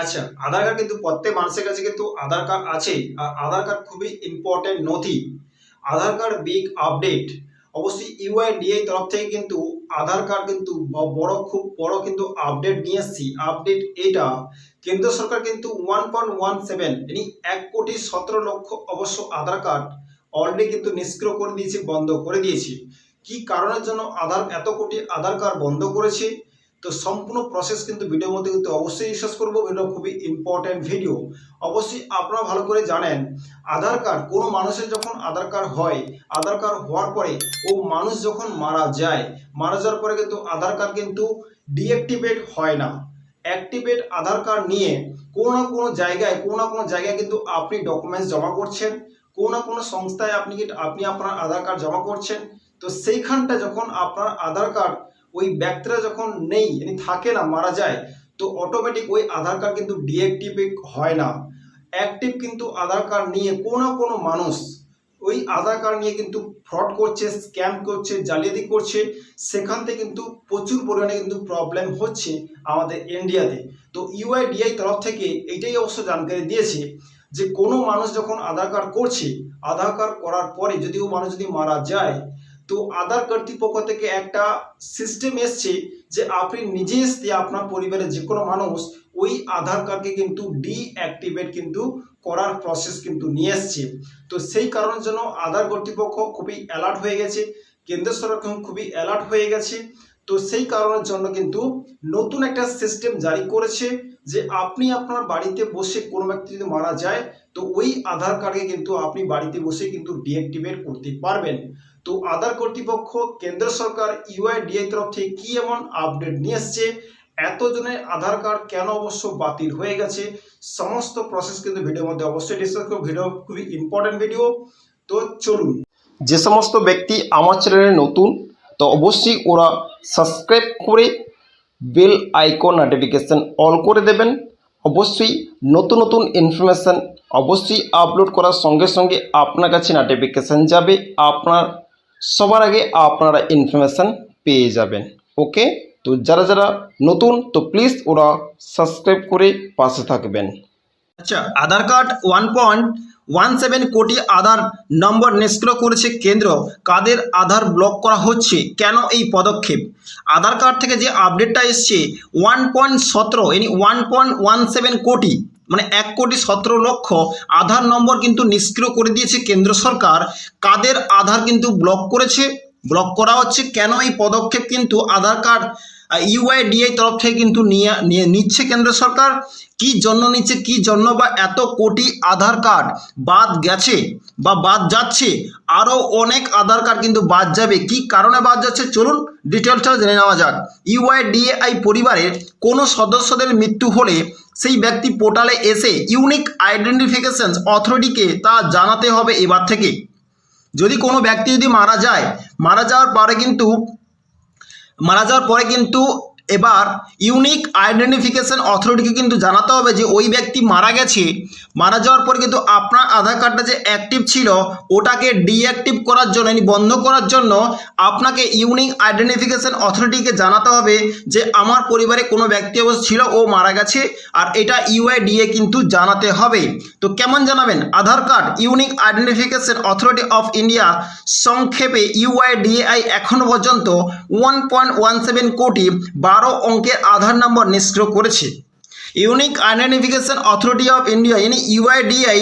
আচ্ছা আধার কার্ড কিন্তু প্রত্যেক মানুষের কাছে কিন্তু আধার কার্ড আছে আর আধার কার্ড খুবই ইম্পর্টেন্ট নথি। আধার কার্ড বিগ আপডেট অবশ্যই ইউআইডিএ তরফ থেকে কিন্তু আধার কার্ড কিন্তু বড়, খুব বড় কিন্তু আপডেট নিয়ে এসছি। আপডেট এটা কেন্দ্র সরকার কিন্তু ওয়ান পয়েন্ট ওয়ান সেভেন মানে এক কোটি সতেরো লক্ষ অবশ্য আধার কার্ড অলরেডি কিন্তু নিষ্ক্রিয় করে দিয়েছে, বন্ধ করে দিয়েছে। কি কারণের জন্য আধার এত কোটি আধার কার্ড বন্ধ করেছে? তো সম্পূর্ণ প্রসেস কিন্তু ভিডিওর মধ্যে কিন্তু অবশ্যই বিশ্বাস করব। এটা খুবই ইম্পর্ট্যান্ট ভিডিও অবশ্যই আপনারা ভালো করে জানেন, আধার কার্ড কোনো মানুষের যখন আধার কার্ড হয়, আধার কার্ড হওয়ার পরে ও মানুষ যখন মারা যায়, মারা যাওয়ার পরে কিন্তু আধার কার্ড কিন্তু ডিঅ্যাক্টিভেট হয় না। অ্যাক্টিভেট আধার কার্ড নিয়ে কোনো না কোনো জায়গায়, কোনো না কোনো জায়গায় কিন্তু আপনি ডকুমেন্টস জমা করছেন। কোনো না কোনো সংস্থায় আপনি আপনি আপনার আধার কার্ড জমা করছেন। তো সেইখানটা যখন আপনার আধার কার্ড ওই ব্যক্তিরা যখন নেই মানে থাকে না, মারা যায়, তো অটোমেটিক ওই আধার কার্ড কিন্তু ডিঅ্যাক্টিভেট হয় না। অ্যাক্টিভ কিন্তু আধার কার্ড নিয়ে কোনো কোনো মানুষ ওই আধার কার্ড নিয়ে কিন্তু ফ্রড করছে স্ক্যাম করছে, জালিয়াতি করছে, সেখান থেকে কিন্তু প্রচুর পরিমাণে কিন্তু প্রবলেম হচ্ছে আমাদের ইন্ডিয়াতে তো। ইউআইডিআই তরফ থেকে এইটাই অবশ্য জানকারি দিয়েছে যে কোনো মানুষ যখন আধার কার্ড করছে, আধার কার্ড করার পরে যদি ও মানুষ যদি মারা যায় তো আধার কর্তৃপক্ষ থেকে একটা সিস্টেম এসছে যে আপনি নিজে এসে আপনার পরিবারের যে কোনো মানুষ ওই আধার কার্ডকে কিন্তু ডিঅ্যাক্টিভেট কিন্তু করার প্রসেস কিন্তু নিয়ে এসছে। তো সেই কারণের জন্য আধার কর্তৃপক্ষ খুবই অ্যালার্ট হয়ে গেছে, কেন্দ্র সরকার খুবই অ্যালার্ট হয়ে গেছে। তো সেই কারণের জন্য কিন্তু নতুন একটা সিস্টেম জারি করেছে। যে আপনি আপনার বাড়িতে বসে কোনো ব্যক্তি যদি মারা যায়, তো ওই আধার কার্ডকে কিন্তু আপনি বাড়িতে বসে কিন্তু ডিঅ্যাক্টিভেট করতে পারবেন। তো আধার কর্তৃপক্ষ, কেন্দ্র সরকার ইউআইডিআই তরফ থেকে কি এমন আপডেট নিয়ে এসছে? এতজনের আধার কার্ড কেন অবশ্য বাতিল হয়ে গেছে? সমস্ত প্রসেস কিন্তু ভিডিওর মধ্যে অবশ্যই ডিসকাস করব। ভিডিও খুবই ইম্পর্টেন্ট ভিডিও তো চলুন। যে সমস্ত ব্যক্তি আমার চ্যানেলে নতুন, তো অবশ্যই ওরা সাবস্ক্রাইব করে বেল আইকন নোটিফিকেশান অল করে দেবেন। অবশ্যই নতুন নতুন ইনফরমেশান অবশ্যই আপলোড করার সঙ্গে সঙ্গে আপনার কাছে নোটিফিকেশান যাবে। আপনার, সবার আগে আপনারা ইনফরমেশান পেয়ে যাবেন। ওকে? তো যারা যারা নতুন, তো প্লিজ ওরা সাবস্ক্রাইব করে পাশে থাকবেন। আচ্ছা Aadhaar card one point one seven crore Aadhaar number নিষ্ক্রিয় করেছে কেন্দ্র। কাদের আধার ব্লক করা হচ্ছে? কেন এই পদক্ষেপ? আধার কার্ড থেকে যে আপডেটটা এসছে, ওয়ান পয়েন্ট সতেরো, any one point one seven crore মানে এক কোটি সতেরো লক্ষ আধার নম্বর কিন্তু নিষ্ক্রিয় করে দিয়েছে কেন্দ্র সরকার। কাদের আধার কিন্তু ব্লক করেছে? ব্লক করা হচ্ছে। কেন এই পদক্ষেপ কিন্তু আধার কার্ড ইউআইডিআই তরফ থেকে কিন্তু নিয়ে নিচ্ছে কেন্দ্র সরকার। কি জন্য নিচ্ছে, কি জন্য বা এত কোটি আধার কার্ড? বাদ গেছে বা বাদ যাচ্ছে আরও অনেক আধার কার্ড কিন্তু বাদ যাবে। কি কারণে বাদ যাচ্ছে? চলুন ডিটেলসটা জেনে নেওয়া যাক। ইউআইডিএআই পরিবারের কোনো সদস্যদের মৃত্যু হলে সেই ব্যক্তি পোর্টালে এসে ইউনিক আইডেন্টিফিকেশন অথরিটিকে তা জানাতে হবে এবার থেকে। যদি কোনো ব্যক্তি যদি মারা যায়, মারা যাওয়ার পরে কিন্তু মারা যাওয়ার পরে কিন্তু এবার ইউনিক আইডেন্টিফিকেশন অথরিটিকে কিন্তু জানাতে হবে যে ওই ব্যক্তি মারা গেছে। মারা যাওয়ার পর কিন্তু আপনার আধার কার্ডটা যে অ্যাক্টিভ ছিল, ওটাকে ডিঅ্যাক্টিভ করার জন্য মানে বন্ধ করার জন্য আপনাকে ইউনিক আইডেন্টিফিকেশন অথরিটিকে জানাতে হবে যে আমার পরিবারে কোনো ব্যক্তি অবশ্য ছিল, ও মারা গেছে, আর এটা ইউআইডিএ কিন্তু জানাতে হবে। তো কেমন জানাবেন? Aadhaar card unique identification authority of India সংক্ষেপে ইউআইডিএআই এখনও পর্যন্ত ওয়ান পয়েন্ট ওয়ান সেভেন কোটি বারো অঙ্কের আধার নম্বর নিষ্ক্রিয় করেছে। Unique identification authority of India ইনি ইউআইডিআই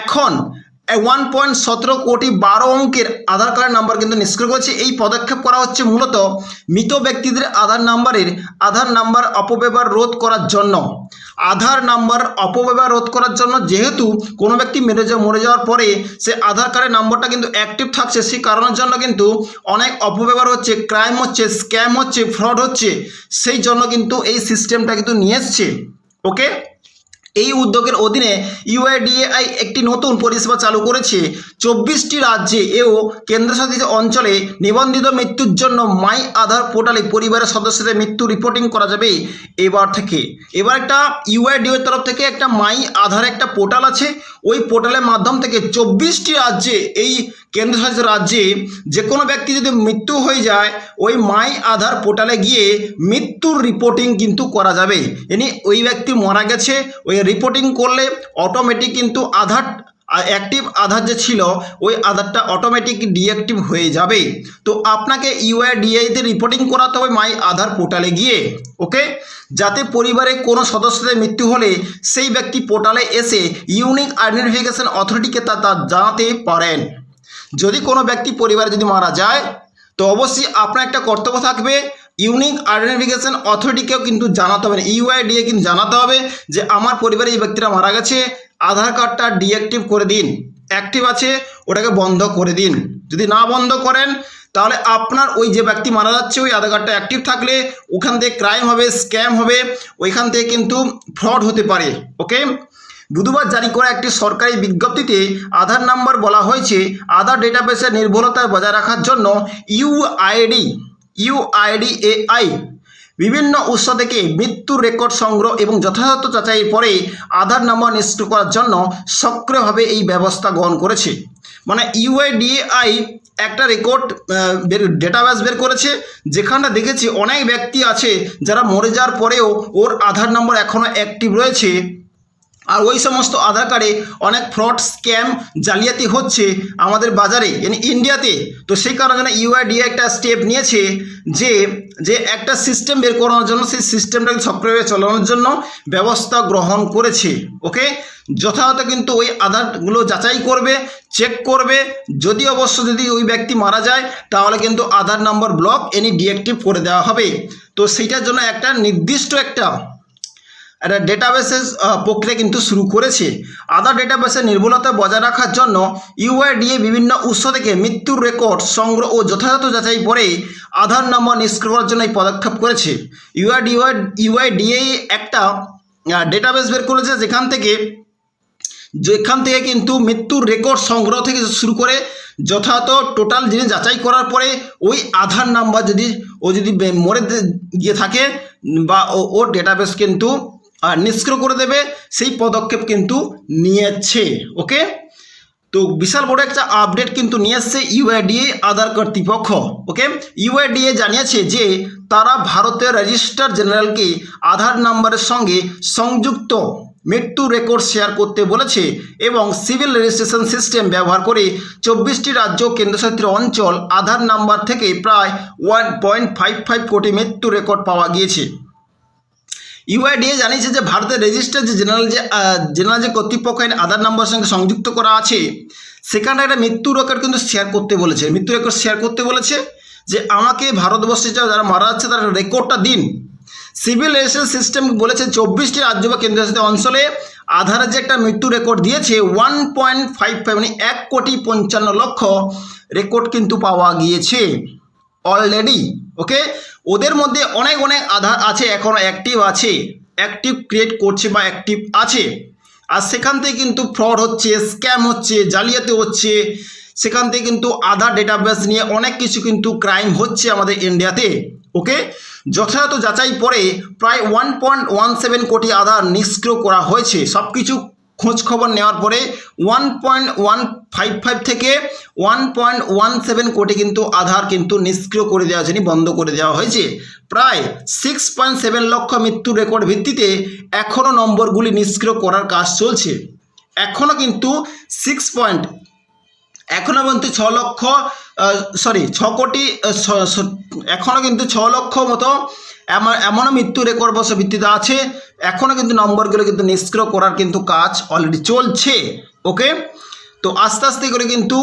এখন ওয়ান পয়েন্ট সতেরো কোটি বারো অঙ্কের আধার কার্ডের নাম্বার কিন্তু নিষ্ক্রিয় করেছে। এই পদক্ষেপ করা হচ্ছে মূলত মৃত ব্যক্তিদের আধার নাম্বারের আধার নাম্বার অপব্যবহার রোধ করার জন্য। আধার নাম্বার অপব্যবহার রোধ করার জন্য যেহেতু কোনো ব্যক্তি মেরে যাওয়া মরে যাওয়ার পরে সে আধার কার্ডের নম্বরটা কিন্তু অ্যাক্টিভ থাকছে, সেই কারণের জন্য কিন্তু অনেক অপব্যবহার হচ্ছে ক্রাইম হচ্ছে স্ক্যাম হচ্ছে ফ্রড হচ্ছে, সেই জন্য কিন্তু এই সিস্টেমটা কিন্তু নিয়ে এসছে। ওকে এই উদ্যোগের অধীনে ইউআইডিএআই একটি নতুন পরিষেবা চালু করেছে। চব্বিশটি রাজ্যে এও কেন্দ্রশাসিত অঞ্চলে নিবন্ধিত মৃত্যুর জন্য মাই আধার পোর্টালে পরিবারের সদস্যদের মৃত্যু রিপোর্টিং করা যাবে এবার থেকে। এবার একটা ইউআইডিএর তরফ থেকে একটা মাই আধার একটা পোর্টাল আছে। ওই পোর্টালের মাধ্যম থেকে চব্বিশটি রাজ্যে এই কেন্দ্রশাসিত রাজ্যে যে কোনো ব্যক্তি যদি মৃত্যু হয়ে যায়, ওই মাই আধার পোর্টালে গিয়ে মৃত্যুর রিপোর্টিং কিন্তু করা যাবে। এনি ওই ব্যক্তি মারা গেছে, ওই রিপোর্টিং করলে অটোমেটিক কিন্তু আধার অ্যাক্টিভ আধার যে ছিল, ওই আধারটা অটোমেটিক ডিঅ্যাক্টিভ হয়ে যাবে। তো আপনাকে ইউআইডিআইতে রিপোর্টিং করাতে হবে মাই আধার পোর্টালে গিয়ে ওকে যাতে পরিবারে কোনো সদস্যদের মৃত্যু হলে সেই ব্যক্তি পোর্টালে এসে ইউনিক আইডেন্টিফিকেশন অথরিটিকে তা তা জানাতে পারেন। যদি কোনো ব্যক্তি পরিবারে যদি মারা যায়, তো অবশ্যই আপনার একটা কর্তব্য থাকবে। ইউনিক আইডেন্টিফিকেশন অথরিটিকেও কিন্তু জানাতে হবে ইউআইডিএ কিন্তু জানাতে হবে যে আমার পরিবারে এই ব্যক্তিরা মারা গেছে, আধার কার্ডটা ডিঅ্যাক্টিভ করে দিন, অ্যাক্টিভ আছে, ওটাকে বন্ধ করে দিন। যদি না বন্ধ করেন, তাহলে আপনার ওই যে ব্যক্তি মারা যাচ্ছে, ওই আধার কার্ডটা অ্যাক্টিভ থাকলে ওখান থেকে ক্রাইম হবে স্ক্যাম হবে, ওইখান থেকে কিন্তু ফ্রড হতে পারে ওকে বুধবার জারি করা একটি সরকারি বিজ্ঞপ্তিতে আধার নাম্বার বলা হয়েছে, আধার ডেটাবেসের নির্ভুলতা বজায় রাখার জন্য ইউআইডি ইউআইডিএআই বিভিন্ন উৎস থেকে মৃত্যুর রেকর্ড সংগ্রহ এবং যথাযথ যাচাইয়ের পরে আধার নাম্বার নিশ্চিত করার জন্য সক্রিয়ভাবে এই ব্যবস্থা গ্রহণ করেছে। মানে ইউআইডিএআই একটা রেকর্ড বের, ডেটাবেস বের করেছে, যেখানটা দেখেছি অনেক ব্যক্তি আছে যারা মরে যাওয়ার পরেও ওর আধার নম্বর এখনও অ্যাক্টিভ রয়েছে। আর ওই সমস্ত আধার কার্ডে অনেক ফ্রড স্ক্যাম জালিয়াতি হচ্ছে আমাদের বাজারে ইন্ডিয়াতে তো সেই কারণে ইউআইডি একটা স্টেপ নিয়েছে যে যে একটা সিস্টেম বের করানোর জন্য, সেই সিস্টেমটাকে সক্রিয়ভাবে চালানোর জন্য ব্যবস্থা গ্রহণ করেছে ওকে যথাযথ কিন্তু ওই আধারগুলো যাচাই করবে চেক করবে। যদি অবশ্য যদি ওই ব্যক্তি মারা যায়, তাহলে কিন্তু আধার নাম্বার ব্লক এনি ডিঅ্যাক্টিভ করে দেওয়া হবে। তো সেইটার জন্য একটা নির্দিষ্ট একটা একটা ডেটাবেসের প্রক্রিয়া কিন্তু শুরু করেছে। আধার ডেটাবেসের নির্ভুলতা বজায় রাখার জন্য ইউআইডিএ বিভিন্ন উৎস থেকে মৃত্যুর রেকর্ড সংগ্রহ ও যথাযথ যাচাই পরে আধার নম্বর নিষ্ক্রিয় করার জন্য এই পদক্ষেপ করেছে। ইউআইডিওয়াই ইউআইডিএ একটা ডেটাবেস বের করেছে যেখান থেকে যেখান থেকে কিন্তু মৃত্যুর রেকর্ড সংগ্রহ থেকে শুরু করে যথাযথ টোটাল জিনিস যাচাই করার পরে ওই আধার নাম্বার যদি, ও যদি মরে গিয়ে থাকে বা ওর ডেটাবেস কিন্তু নিষ্ক্রিয় করে দেবে, সেই পদক্ষেপ কিন্তু নিয়েছে ওকে তো বিশাল বড় একটা আপডেট কিন্তু নিয়ে এসছে ইউআইডিএ আধার কর্তৃপক্ষ ওকে ইউআইডিএ জানিয়েছে যে তারা ভারতের রেজিস্ট্রার জেনারেলকে আধার নাম্বারের সঙ্গে সংযুক্ত, মৃত্যু রেকর্ড শেয়ার করতে বলেছে এবং সিভিল রেজিস্ট্রেশন সিস্টেম ব্যবহার করে চব্বিশটি রাজ্য কেন্দ্রশাসিত অঞ্চল আধার নাম্বার থেকে প্রায় ওয়ান পয়েন্ট ফাইভ ফাইভ কোটি মৃত্যু রেকর্ড পাওয়া গিয়েছে। ইউআইডিএ জানিয়েছে যে ভারতের রেজিস্টার যে জেনারেল যে জেনারেল যে কর্তৃপক্ষ আইন আধার নম্বরের সঙ্গে সংযুক্ত করা আছে, সেখানে একটা মৃত্যু রেকর্ড কিন্তু শেয়ার করতে বলেছে। মৃত্যু রেকর্ড শেয়ার করতে বলেছে যে আমাকে ভারতবর্ষে যারা মারা যাচ্ছে, তার রেকর্ডটা দিন। সিভিল রেজিস্ট্রেশন সিস্টেম বলেছে চব্বিশটি রাজ্য বা কেন্দ্রশাসিত অঞ্চলে আধারের যে একটা মৃত্যু রেকর্ড দিয়েছে ওয়ান পয়েন্ট ফাইভ ফাইভ মানে এক কোটি পঞ্চান্ন লক্ষ রেকর্ড কিন্তু পাওয়া গিয়েছে অলরেডি ওকে ওদের মধ্যে অনেক অনেক আধার আছে এখনও অ্যাক্টিভ আছে। অ্যাক্টিভ ক্রিয়েট করছে বা অ্যাক্টিভ আছে। আর সেখান থেকে কিন্তু ফ্রড হচ্ছে স্ক্যাম হচ্ছে, জালিয়াতি হচ্ছে। সেখান থেকে কিন্তু আধার ডেটাবেস নিয়ে অনেক কিছু কিন্তু ক্রাইম হচ্ছে আমাদের ইন্ডিয়াতে ওকে যথাযথ যাচাই পরে প্রায় ওয়ান পয়েন্ট ওয়ান সেভেন কোটি আধার নিষ্ক্রিয় করা হয়েছে। সব কিছু খোঁজ খবর নেওয়ার পরে one point one five five থেকে ওয়ান পয়েন্ট ওয়ান সেভেন কোটি কিন্তু আধার কিন্তু নিষ্ক্রিয় করে দেওয়া হয়েছে বন্ধ করে দেওয়া হয়েছে। প্রায় সিক্স পয়েন্ট সেভেন লক্ষ মৃত্যু রেকর্ড ভিত্তিতে এখনও নম্বরগুলি নিষ্ক্রিয় করার কাজ চলছে। এখনও কিন্তু সিক্স পয়েন্ট এখনও পর্যন্ত ছ লক্ষ সরি ছ কোটি এখনও কিন্তু ছ লক্ষ মতো এমন, এমনও মৃত্যু রেকর্ড বর্ষ ভিত্তিতে আছে। এখনও কিন্তু নম্বরগুলো কিন্তু নিষ্ক্রিয় করার কিন্তু কাজ অলরেডি চলছে ওকে তো আস্তে আস্তে করে কিন্তু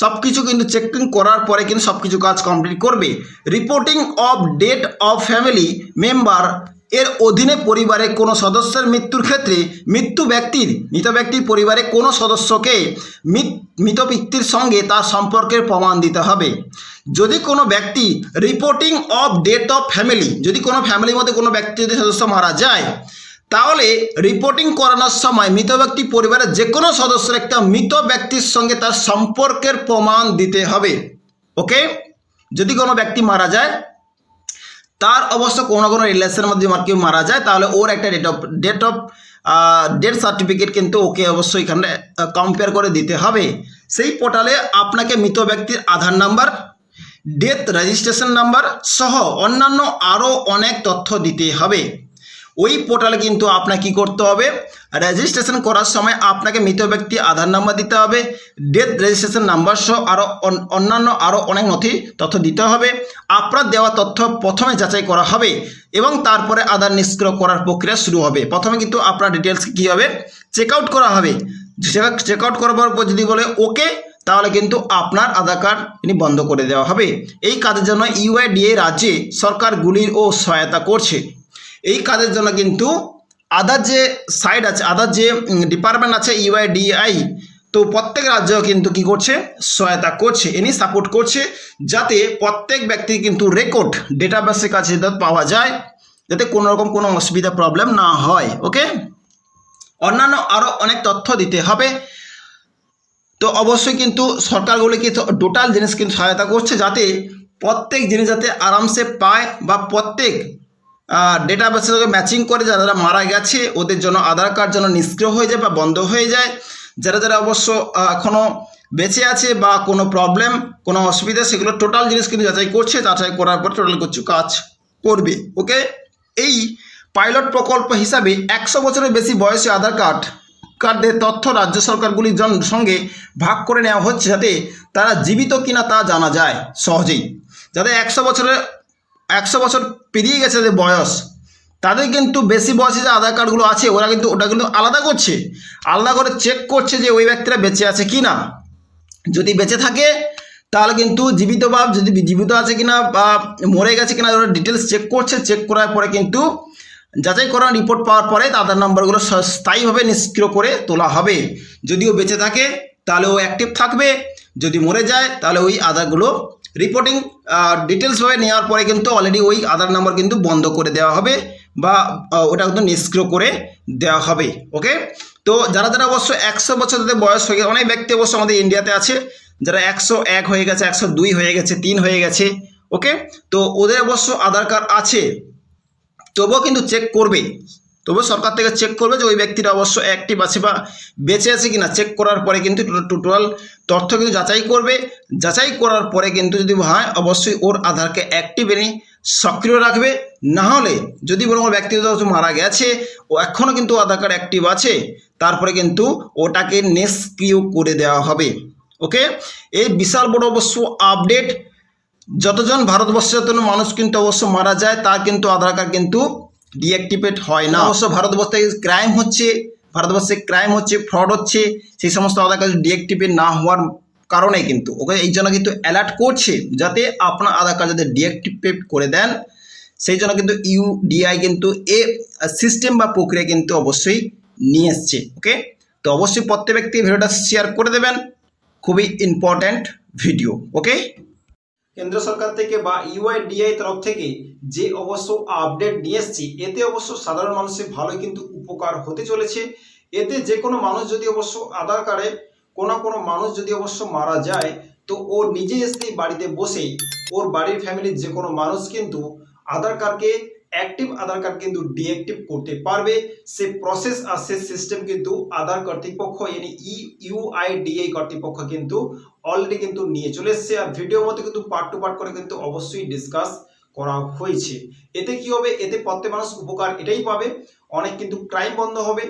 সব কিছু কিন্তু চেকিং করার পরে কিন্তু সব কিছু কাজ কমপ্লিট করবে। Reporting of date of family member এর অধীনে পরিবারে কোনো সদস্যের মৃত্যুর ক্ষেত্রে মৃত্যু ব্যক্তির, মৃত ব্যক্তির পরিবারে কোনো সদস্যকে মৃত- ব্যক্তির সঙ্গে তার সম্পর্কের প্রমাণ দিতে হবে। যদি কোনো ব্যক্তি reporting of date of family যদি কোনো ফ্যামিলির মধ্যে কোনো ব্যক্তি যদি সদস্য মারা যায়, তাহলে রিপোর্টিং করানোর সময় মৃত ব্যক্তি পরিবারের যে কোনো সদস্যের একটা মৃত ব্যক্তির সঙ্গে তার সম্পর্কের প্রমাণ দিতে হবে। ওকে যদি কোনো ব্যক্তি মারা যায় তার অবশ্য কোনো কোনো রিলেশনের মধ্যে কেউ মারা যায়, তাহলে ওর একটা date of date of death certificate কিন্তু ওকে অবশ্যই এখানে কম্পেয়ার করে দিতে হবে। সেই পোর্টালে আপনাকে মৃত ব্যক্তির Aadhaar number death registration number সহ অন্যান্য আরও অনেক তথ্য দিতে হবে। ওই পোর্টালে কিন্তু আপনাকে কী করতে হবে? রেজিস্ট্রেশন করার সময় আপনাকে মৃত ব্যক্তি আধার নাম্বার দিতে হবে। ডেথ রেজিস্ট্রেশন নাম্বার সহ আরও অন- অন্যান্য আরও অনেক নথি তথ্য দিতে হবে। আপনার দেওয়া তথ্য প্রথমে যাচাই করা হবে এবং তারপরে আধার নিষ্ক্রিয় করার প্রক্রিয়া শুরু হবে। প্রথমে কিন্তু আপনার ডিটেলস কী হবে? চেক আউট করা হবে। চেক আউট করার পর যদি বলে ওকে তাহলে কিন্তু আপনার আধার কার্ড ইনি বন্ধ করে দেওয়া হবে। এই কাজের জন্য ইউআইডিএ রাজ্যে সরকারগুলির ও সহায়তা করছে। এই কাজের জন্য কিন্তু আদার যে সাইড আছে আদার যে ডিপার্টমেন্ট আছে ইউআইডিআই তো প্রত্যেক রাজ্য কিন্তু কি করছে? সহায়তা করছে এনি সাপোর্ট করছে, যাতে প্রত্যেক ব্যক্তির কিন্তু রেকর্ড ডেটাবেসের কাছে পাওয়া যায়, যাতে কোনো রকম কোনো অসুবিধা প্রবলেম না হয় ওকে অন্যান্য আরও অনেক তথ্য দিতে হবে। তো অবশ্যই কিন্তু সরকারগুলিকে টোটাল জিনিস কিন্তু সহায়তা করছে, যাতে প্রত্যেক জিনিস যাতে আরামসে পায় বা প্রত্যেক ডেটাবেসের সঙ্গে ম্যাচিং করে যারা যারা মারা গেছে, ওদের জন্য আধার কার্ড যেন নিষ্ক্রিয় হয়ে যায় বা বন্ধ হয়ে যায়। যারা যারা অবশ্য এখনও বেঁচে আছে বা কোনো প্রবলেম কোনো অসুবিধা, সেগুলো টোটাল জিনিস কিন্তু যাচাই করছে, যাচাই করার পর টোটাল কিছু কাজ করবে ওকে এই পাইলট প্রকল্প হিসাবে একশো বছরের বেশি বয়সী আধার কার্ড কার্ডের তথ্য রাজ্য সরকারগুলির সঙ্গে ভাগ করে নেওয়া হচ্ছে যাতে তারা জীবিত কিনা তা জানা যায় সহজেই। যাতে একশো বছরের একশো বছর পেরিয়ে গেছে যাদের বয়স, তাদের কিন্তু বেশি বয়সে যে আধার কার্ডগুলো আছে, ওরা কিন্তু ওটা কিন্তু আলাদা করছে। আলাদা করে চেক করছে যে ওই ব্যক্তিরা বেঁচে আছে কি না যদি বেঁচে থাকে, তাহলে কিন্তু জীবিত বা যদি জীবিত আছে কিনা বা মরে গেছে কিনা, ওরা ডিটেলস চেক করছে। চেক করার পরে কিন্তু যাচাই করা রিপোর্ট পাওয়ার পরে আধার নাম্বারগুলো স্থায়ীভাবে নিষ্ক্রিয় করে তোলা হবে। যদিও বেঁচে থাকে, তাহলে ও অ্যাক্টিভ থাকবে। যদি মরে যায়, তাহলে ওই আধারগুলো রিপোর্টিং ডিটেলসভাবে নেওয়ার পরে কিন্তু অলরেডি ওই আধার নাম্বার কিন্তু বন্ধ করে দেওয়া হবে বা ওটা কিন্তু নিষ্ক্রিয় করে দেওয়া হবে ওকে তো যারা যারা অবশ্য একশো বছর তাদের বয়স হয়ে গেছে, অনেক ব্যক্তি অবশ্য আমাদের ইন্ডিয়াতে আছে, যারা একশো এক হয়ে গেছে, একশো দুই হয়ে গেছে, তিন হয়ে গেছে ওকে তো ওদের অবশ্য আধার কার্ড আছে, তবুও কিন্তু চেক করবে। তবুও সরকার থেকে চেক করবে যে ওই ব্যক্তিটা অবশ্য অ্যাক্টিভ আছে বা বেঁচে আছে কিনা। চেক করার পরে কিন্তু টোটাল তথ্য কিন্তু যাচাই করবে। যাচাই করার পরে কিন্তু যদি হয়, অবশ্যই ওর আধারকে অ্যাক্টিভ এনে সক্রিয় রাখবে। না হলে যদি কোনো ব্যক্তিগত মারা গেছে, ও এখনও কিন্তু আধার কার্ড অ্যাক্টিভ আছে, তারপরে কিন্তু ওটাকে নিষ্ক্রিয় করে দেওয়া হবে। ওকে? এই বিশাল বড় অবশ্য আপডেট যতজন ভারতবর্ষের যত মানুষ কিন্তু অবশ্য মারা যায়, তার কিন্তু আধার কার্ড কিন্তু ডিঅ্যাক্টিভেট হয় না। অবশ্য ভারতবর্ষে ক্রাইম হচ্ছে, ভারতবর্ষে ক্রাইম হচ্ছে ফ্রড হচ্ছে, সেই সমস্ত আধার কার্ড ডিঅ্যাক্টিভেট না হওয়ার কারণে কিন্তু। ওকে এই জন্য কিন্তু অ্যালার্ট করছে যাতে আপনার আধার কার্ড যাতে ডিঅ্যাক্টিভেট করে দেন। সেই জন্য কিন্তু ইউডিআই কিন্তু এ সিস্টেম বা প্রক্রিয়া কিন্তু অবশ্যই নিয়ে এসছে। ওকে তো অবশ্যই প্রত্যেক ব্যক্তি ভিডিওটা শেয়ার করে দেবেন। খুবই ইম্পর্ট্যান্ট ভিডিও ওকে কেন্দ্র সরকার থেকে বা ইউআইডিআই তরফ থেকে যে অবশ্য আপডেট নিয়ে এসছি, এতে অবশ্য সাধারণ মানুষের ভালোই কিন্তু উপকার হতে চলেছে। এতে যে কোনো মানুষ যদি অবশ্য আধার কার্ডে কোনো কোনো মানুষ যদি অবশ্য মারা যায়, তো ও নিজে এসেই বাড়িতে বসেই ওর বাড়ির ফ্যামিলির যে কোনো মানুষ কিন্তু আধার কার্ডকে অ্যাক্টিভ আধার কার্ড কিন্তু ডিঅ্যাক্টিভ করতে পারবে। সে প্রসেস আর সে সিস্টেম কিন্তু আধার কর্তৃপক্ষ, yani ই ইউআইডিএই কর্তৃপক্ষ কিন্তু অলরেডি কিন্তু নিয়ে চলে এসছে। আর ভিডিওর মধ্যে কিন্তু পার্ট টু পার্ট করে কিন্তু অবশ্যই ডিসকাস করা হয়েছে। এতে কি হবে? এতে প্রত্যেক মানুষ উপকার এটাই পাবে। অনেক কিন্তু ক্রাইম বন্ধ হবে।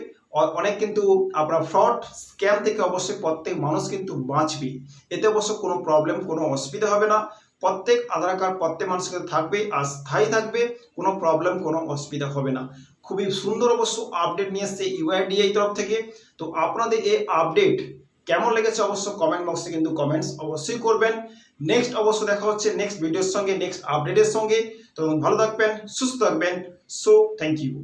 অনেক কিন্তু আপনার ফ্রড স্ক্যাম থেকে অবশ্যই প্রত্যেক মানুষ কিন্তু বাঁচবে। এতে অবশ্য কোনো প্রবলেম কোনো অসুবিধা হবে না। প্রত্যেক আধার কার্ড প্রত্যেক মানুষের কাছে থাকবে আর স্থায়ী থাকবে, কোনো প্রবলেম কোনো অসুবিধা হবে না। খুবই সুন্দর অবশ্য আপডেট নিয়ে এসছে ইউআইডিআই তরফ থেকে। তো আপনাদের এই আপডেট কেমন লেগেছে অবশ্য কমেন্ট বক্সে কিন্তু কমেন্টস অবশ্যই করবেন। নেক্সট অবশ্য দেখা হচ্ছে নেক্সট ভিডিওর সঙ্গে নেক্সট আপডেটের সঙ্গে। তো ভালো থাকবেন, সুস্থ থাকবেন। So thank you